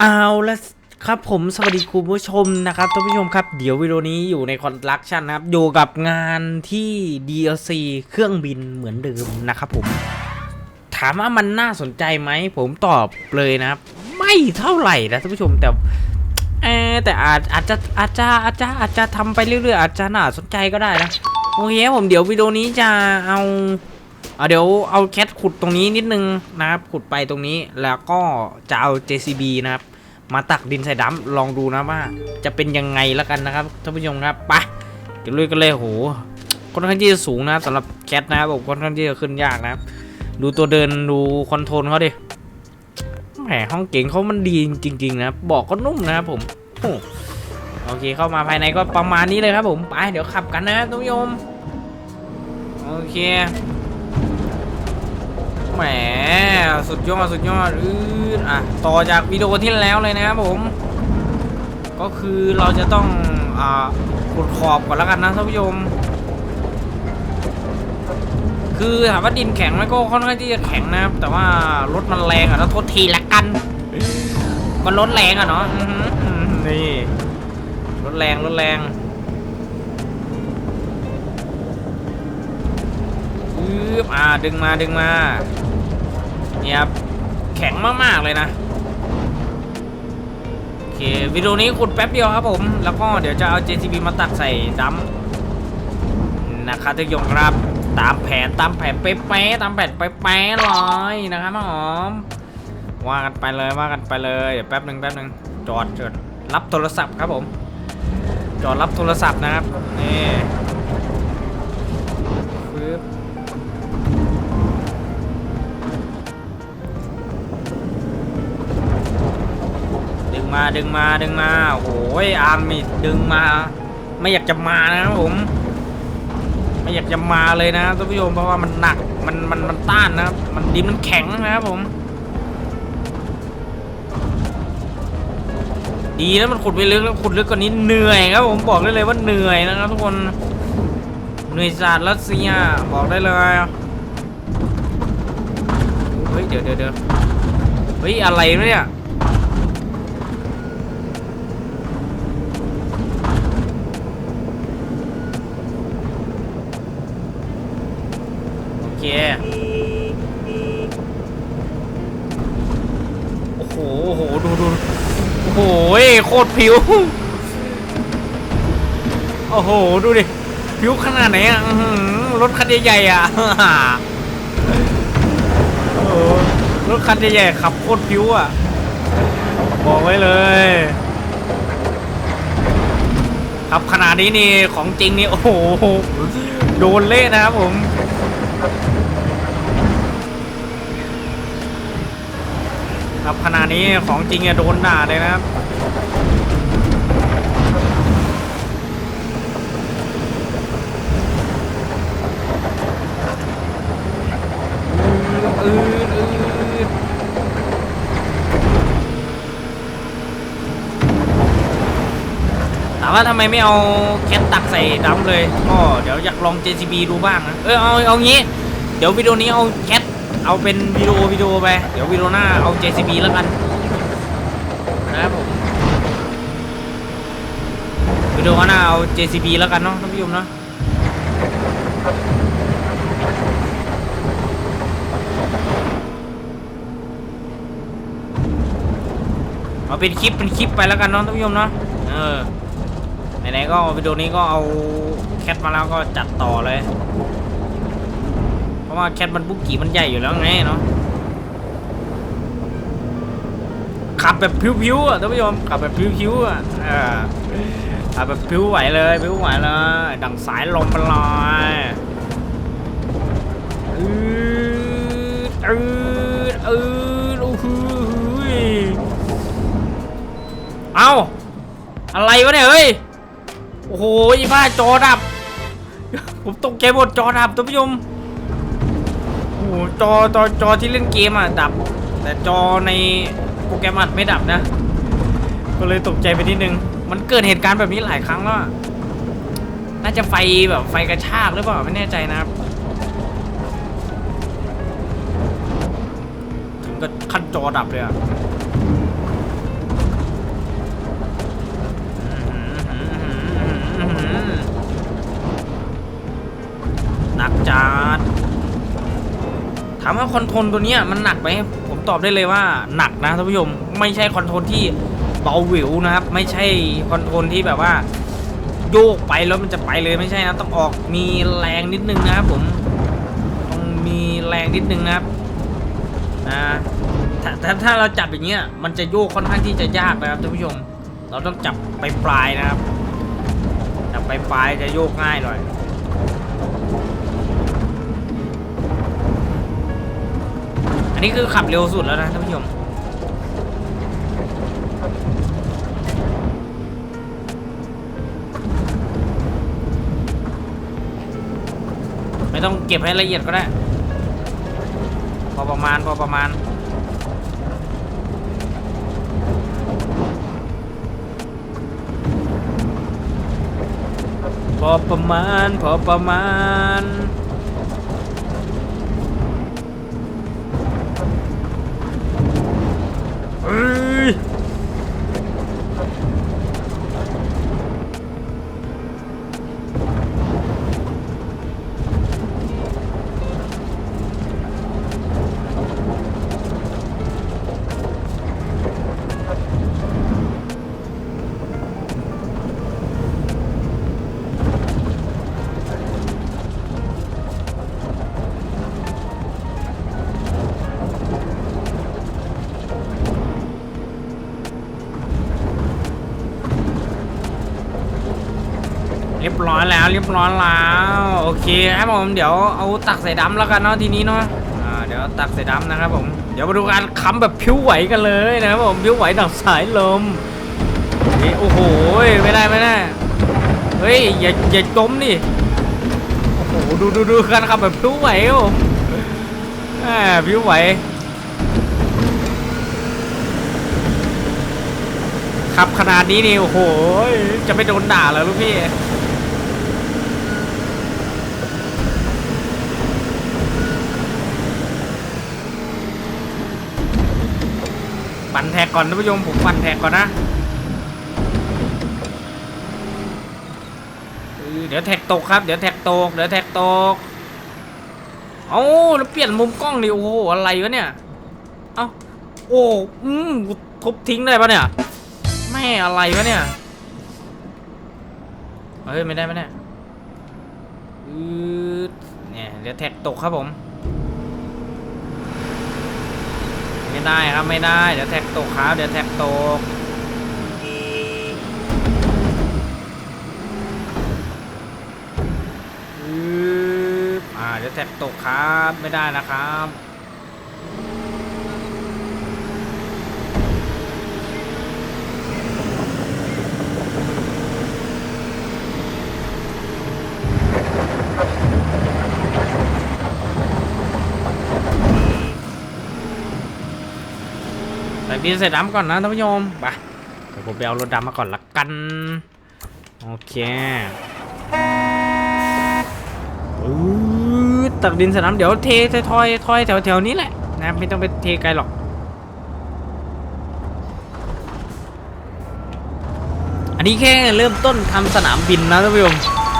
เอาละครับผมสวัสดีคุณผู้ชมนะครับท่านผู้ชมครับ เดี๋ยววิดีโอนี้อยู่ในคอนลักชันนะครับ อยู่กับงานที่ DLC เครื่องบินเหมือนเดิมนะครับผม ถามว่ามันน่าสนใจไหม ผมตอบเลยนะครับ ไม่เท่าไหร่นะท่านผู้ชมแต่เออแต่อาจอาจจะอาจจะอาจจะอาจจะทำไปเรื่อยๆ อาจจะน่าสนใจก็ได้นะ โอเคผมเดี๋ยววิดีโอนี้จะเอา เอเดี๋ยวเอาแคทขุดตรงนี้นิดนึงนะครับ ขุดไปตรงนี้แล้วก็จะเอา JCB นะครับ มาตักดินใส่ดัมลองดูนะว่า จะเป็นยังไงแล้วกันนะครับท่านผู้ชมครับไปกันลุยกันเลยโหค่อนข้างที่จะสูงนะสำหรับแคทนะครับผมค่อนข้างที่จะขึ้นยากนะครับ ดูตัวเดินดูคอนโทรลเขาดิแหมห้องเก่งเขามันดีจริง ๆ นะบอกก็นุ่มนะครับผมโอ้โอเคเข้ามาภายในก็ประมาณนี้เลยครับผมไปเดี๋ยวขับกันนะครับท่านผู้ชมโอเค แหมสุดยอดสุดยอดอืดอะต่อจากวิดีโอที่แล้วเลยนะครับผม ก็คือเราจะต้องอ่าขุดขอบก่อนแล้วกันนะท่านผู้ชมคือถามว่าดินแข็งไหมก็ค่อนข้างที่จะแข็งนะครับ แต่ว่ารถมันแรงอะแล้วโทษทีละกันก็รถแรงอะเนาะอื้อหืออื้อหือนี่รถแรงรถแรง อืบอ่าดึงมาดึงมาเนี่ยครับแข็งมากๆเลยนะโอเควิดีโอนี้ขุดแป๊บเดียวครับผม แล้วก็เดี๋ยวจะเอา JCB มาตักใส่ดัมนะครับทุกยงครับตามแผนตามแผนเป๊ะๆตามแผนเป๊ะๆเลยนะครับน้องหอมว่ากันไปเลยว่ากันไปเลยเดี๋ยวแป๊บหนึ่งแป๊บหนึ่งจอดจอดรับโทรศัพท์ครับผม จอดรับโทรศัพท์นะครับนี่ปึ๊บ งมาดึงมาดึงมาโอ้โหอาร์มมีดึงมา ไม่อยากจะมานะครับผม ไม่อยากจะมาเลยนะท่านผู้ชมเพราะว่ามันหนักมันมันมันต้านนะครับมันดินมันแข็งนะครับผม ดีนะมันขุดไปลึกแล้วขุดลึกกว่านี้เหนื่อยครับผมบอกได้เลยว่าเหนื่อยนะครับทุกคนเหนื่อยศาสตร์รัสเซียบอกได้เลยเฮ้ยเดี๋ยวเดี๋ยวเดี๋ยวเฮ้ยอะไรเนี่ย โอเค โอ้โห โอ้โห ดูดูโอ้โห โคตรผิว โอ้โห ดูดิ ผิวขนาดไหนอะรถคันใหญ่ๆอะโอ้โหรถคันใหญ่ๆขับโคตรผิวอะ บอกไว้เลยขับขนาดนี้นี่ของจริงนี่ โอ้โห โดนเละนะครับผมครับขณะนี้ของจริงอะโดนด่าเลยนะครับ อืดอืดถามว่าทำไมไม่เอาแคทตักใส่ดัมเลยก็เดี๋ยวอยากลอง JCB ดูบ้างนะเออเอาเอางี้ เดี๋ยววิดีโอนี้เอาแคทเอาเป็นวิดีโอวิดีโอไป เดี๋ยววิดีโอหน้าเอา JCB แล้วกันนะครับผม วิดีโอหน้าเอา JCB แล้วกันเนาะท่านผู้ชมเนาะเอาเป็นคลิปเป็นคลิปไปแล้วกันเนาะท่านผู้ชมเนาะเออไหนๆก็วิดีโอนี้ก็เอาแคทมาแล้วก็จัดต่อเลย เพราะว่าแคทมันบุกกี้มันใหญ่อยู่แล้วไงเนาะขับแบบพิ้วๆอะท่านผู้ชมขับแบบพิ้วๆอะ เออขับแบบพิ้วไหวเลยพิ้วไหวเลยดังสายลมไปเลยอืดอืดอืดโอ้โหยเอาอะไรวะเนี่ยเฮ้ยโอ้โหอีบ้าจอดับ ผมตกใจหมดจอดับท่านผู้ชมโอ้โหจอจอจอที่เล่นเกมอะดับ แต่จอในโปรแกรมอัดไม่ดับนะ ก็เลยตกใจไปนิดนึง มันเกิดเหตุการณ์แบบนี้หลายครั้งแล้วน่าจะไฟแบบไฟกระชากหรือเปล่าไม่แน่ใจนะครับถึงกับขั้นจอดับเลยอะหนักจัดถามว่าคอนโทรลตัวเนี้ยมันหนักไหมผมตอบได้เลยว่าหนักนะท่านผู้ชมไม่ใช่คอนโทรลที่ เบาหวิวนะครับ ไม่ใช่คอนโทรลที่แบบว่า โยกไปแล้วมันจะไปเลยไม่ใช่นะต้องออกมีแรงนิดนึงนะครับผมต้องมีแรงนิดนึงนะครับนะถ้าถ้าถ้าเราจับอย่างเงี้ยมันจะโยกค่อนข้างที่จะยากนะครับท่านผู้ชม เราต้องจับไปปลายนะครับ จับไปปลายจะโยกง่ายหน่อยอันนี้คือขับเร็วสุดแล้วนะท่านผู้ชม ต้องเก็บให้ละเอียดก็ได้ พอประมาณพอประมาณ พอประมาณ พอประมาณเอ้ย ร้อยแล้วเรียบร้อยแล้วโอเคครับผมเดี๋ยวเอาตักใส่ดำแล้วกันเนาะทีนี้เนาะอ่าเดี๋ยวตักใส่ดำนะครับผมเดี๋ยวมาดูการค้ำแบบผิวไหวกันเลยนะครับผมผิวไหวดังสายลมนี่โอ้โหไม่ได้ไม่ได้เฮ้ยอย่าอย่าจมดิโอ้โหดูดูดูการขับแบบผิวไหวครับผมอ่าผิวไหวขับขนาดนี้นี่โอ้โหจะไม่โดนด่าแล้วลูกพี่ ปั่นแท็กก่อนท่านผู้ชมผมปั่นแท็กก่อนนะเดี๋ยวแท็กตกครับเดี๋ยวแท็กตกเดี๋ยวแท็กตกเอาแล้วเปลี่ยนมุมกล้องดิโอ้โหอะไรวะเนี่ยเอ้าโอ้อืมทุบทิ้งได้ปะเนี่ยแม่อะไรวะเนี่ยเฮ้ยไม่ได้ไม่ได้อืดเนี่ยเดี๋ยวแท็กตกครับผม ไม่ได้ครับไม่ได้ เดี๋ยวแท็กตกครับเดี๋ยวแท็กตกอืออ่าเดี๋ยวแท็กตกครับไม่ได้นะครับ ใส่ดินใส่ดำก่อนนะท่านผู้ชมไปเดี๋ยวผมไปเอารถดำมาก่อนละกัน โอเคอือตักดินใส่น้ำเดี๋ยวเททอยทอยแถวแถวๆนี้แหละนะไม่ต้องไปเทไกลหรอกอันนี้แค่เริ่มต้นทำสนามบินนะท่านผู้ชม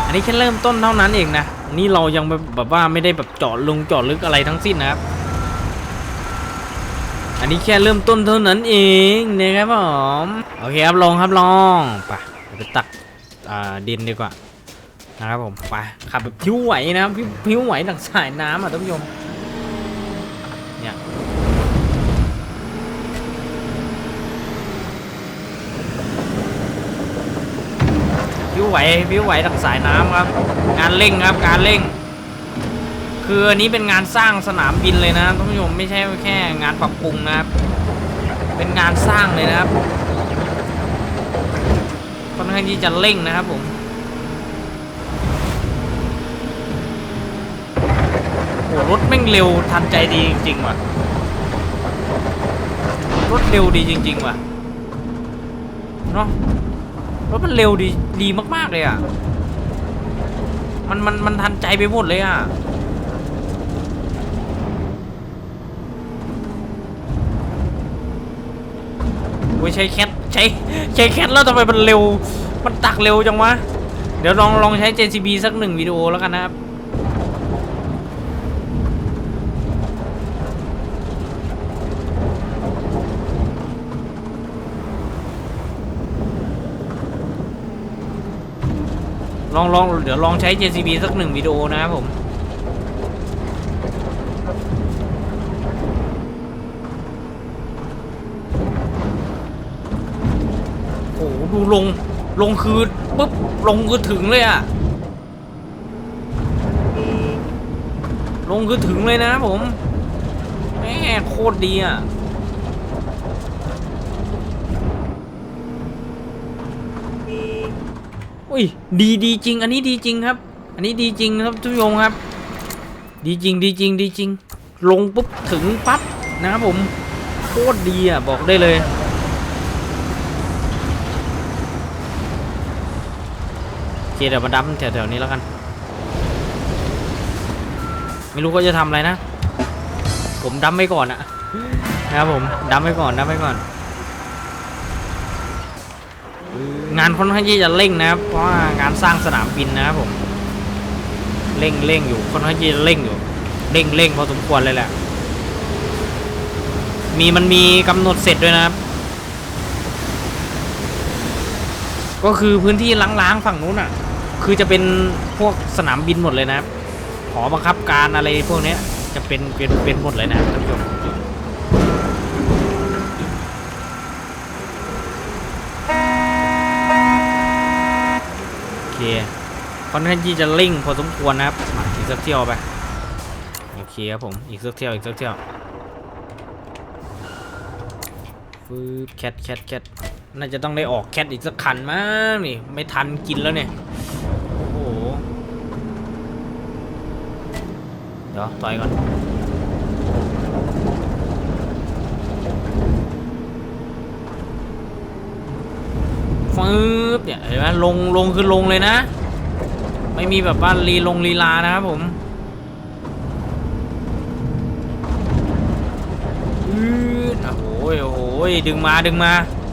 อันนี้แค่เริ่มต้นเท่านั้นเองนะ นี่เรายังแบบแบบว่าไม่ได้แบบเจาะลงเจาะลึกอะไรทั้งสิ้นนะครับ อันนี้แค่เริ่มต้นเท่านั้นเองนะครับผมโอเคครับลองครับลองไปไปตักดินดีกว่านะครับผมไปขับแบบพิ้วไหวนะครับพิ้วพิ้วไหวดังสายน้ำอะท่านผู้ชมเนี่ยพิ้วไหวพิ้วไหวดังสายน้ำครับ งานเร่งครับการเร่ง คืออันนี้เป็นงานสร้างสนามบินเลยนะท่านผู้ชมไม่ใช่แค่งานปรับปรุงนะครับ เป็นงานสร้างเลยนะครับค่อนข้างที่จะเร่งนะครับผมโอ้รถแม่งเร็วทันใจดีจริงๆว่ะรถเร็วดีจริง ๆ ว่ะเนาะรถมันเร็วดีดีมากๆเลยอะมันมันมันทันใจไปหมดเลยอะ โอ้ยใช้แคทใช้ใช้แคทแล้วทำไมมันเร็ว มันตักเร็วจังวะ เดี๋ยวลองลองใช้ JCB สักหนึ่งวิดีโอแล้วกันนะครับลองลองเดี๋ยวลองใช้ JCB สักหนึ่งวิดีโอนะครับผม ลงลงคือปุ๊บลงคือถึงเลยอะลงคือถึงเลยนะผมแม่โคตรดีอะอุ้ยดีดีจริง อันนี้ดีจริงครับ อันนี้ดีจริงครับทุกผู้ชมครับ ดีจริงดีจริงดีจริง ลงปุ๊บถึงปั๊บนะครับผมโคตรดีอะบอกได้เลย โอ เคเดี๋ยวมาดัมแถวๆนี้แล้วกัน ไม่รู้เขาจะทำอะไรนะ ผมดัมไปก่อนอะนะครับผมดัมไปก่อนดัมไปก่อน งานค่อนข้างที่จะเร่งนะครับ เพราะว่างานสร้างสนามบินนะครับผมเร่งเร่งอยู่ค่อนข้างที่จะเร่งอยู่เร่งเร่งพอสมควรเลยแหละ มีมันมีกำหนดเสร็จด้วยนะครับก็คือพื้นที่ล้างๆฝั่งนู้นอะ คือจะเป็นพวกสนามบินหมดเลยนะครับหอบังคับการอะไรพวกนี้จะเป็นเป็นเป็นหมดเลยนะท่านผู้ชมโอเคค่อนข้างที่จะเร่งพอสมควรนะครับมาอีกสักเที่ยวไปโอเคครับผมอีกสักเที่ยวอีกสักเที่ยวฟืบแคทแคทแคทน่าจะต้องได้ออกแคทอีกสักคันมั้งนี่ไม่ทันกินแล้วเนี่ยโอ้โหเดี๋ยวต่อยก่อนฟืบเนี่ยเห็นไหมลงลงคือลงเลยนะ ไม่มีแบบว่าลีลงลีลานะครับผมอืดโอ้โหโอ้โหดึงมาดึงมา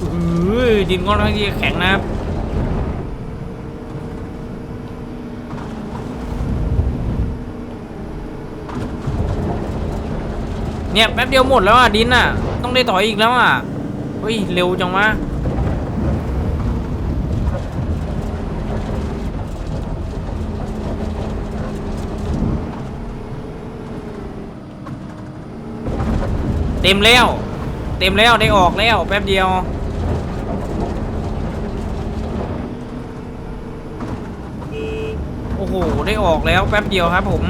เอ้ยดินค่อนข้างที่แข็งนะครับ เนี่ยแป๊บเดียวหมดแล้วอะดินอะ ต้องได้ต่อยอีกแล้วอะเฮ้ยเร็วจังวะเต็มแล้ว เต็มแล้วได้ออกแล้วแป๊บเดียวโอ้โหได้ออกแล้วแป๊บเดียวครับผม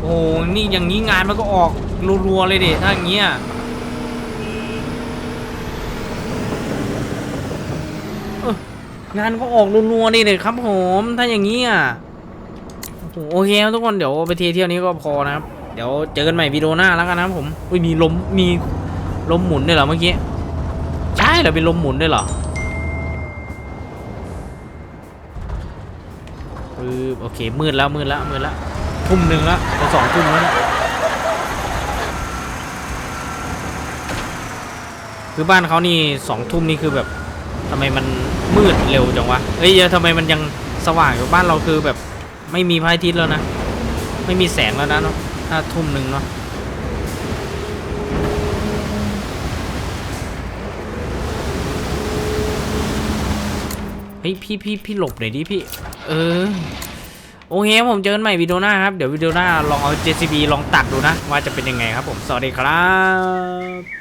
โอ้โหนี่อย่างนี้งานมันก็ออกรัวๆเลยเดิถ้าอย่างเงี้ยงานก็ออกรัวๆนี่เลยครับผมถ้าอย่างนี้อะโอเคครับทุกคนเดี๋ยวไปเที่ยวเที่ยวนี้ก็พอนะครับ เดี๋ยวเจอกันใหม่วิดีโอหน้าแล้วกันนะครับผมอุ้ยมีลมมีลมหมุนด้วยเหรอเมื่อกี้ใช่เหรอเป็นลมหมุนด้วยเหรอปึ๊บโอเคมืดแล้วมืดแล้วมืดแล้ว ทุ่มหนึ่งแล้วจะสองทุ่มแล้วเนะคือบ้านเขานี่สองทุ่มนี่คือแบบทำไมมันมืดเร็วจังวะเอ้ยทำไมมันยังสว่างอยู่บ้านเราคือแบบไม่มีพระอาทิตย์แล้วนะ ไม่มีแสงแล้วนะเนาะถ้าทุ่มหนึ่งเนาะเฮ้ยพี่พี่พี่หลบหน่อยดิพี่ เออ โอเคผมเจอกันใหม่วิดีโอหน้าครับ เดี๋ยววิดีโอหน้าลองเอา JCB ลองตัดดูนะ ว่าจะเป็นยังไงครับผม สวัสดีครับ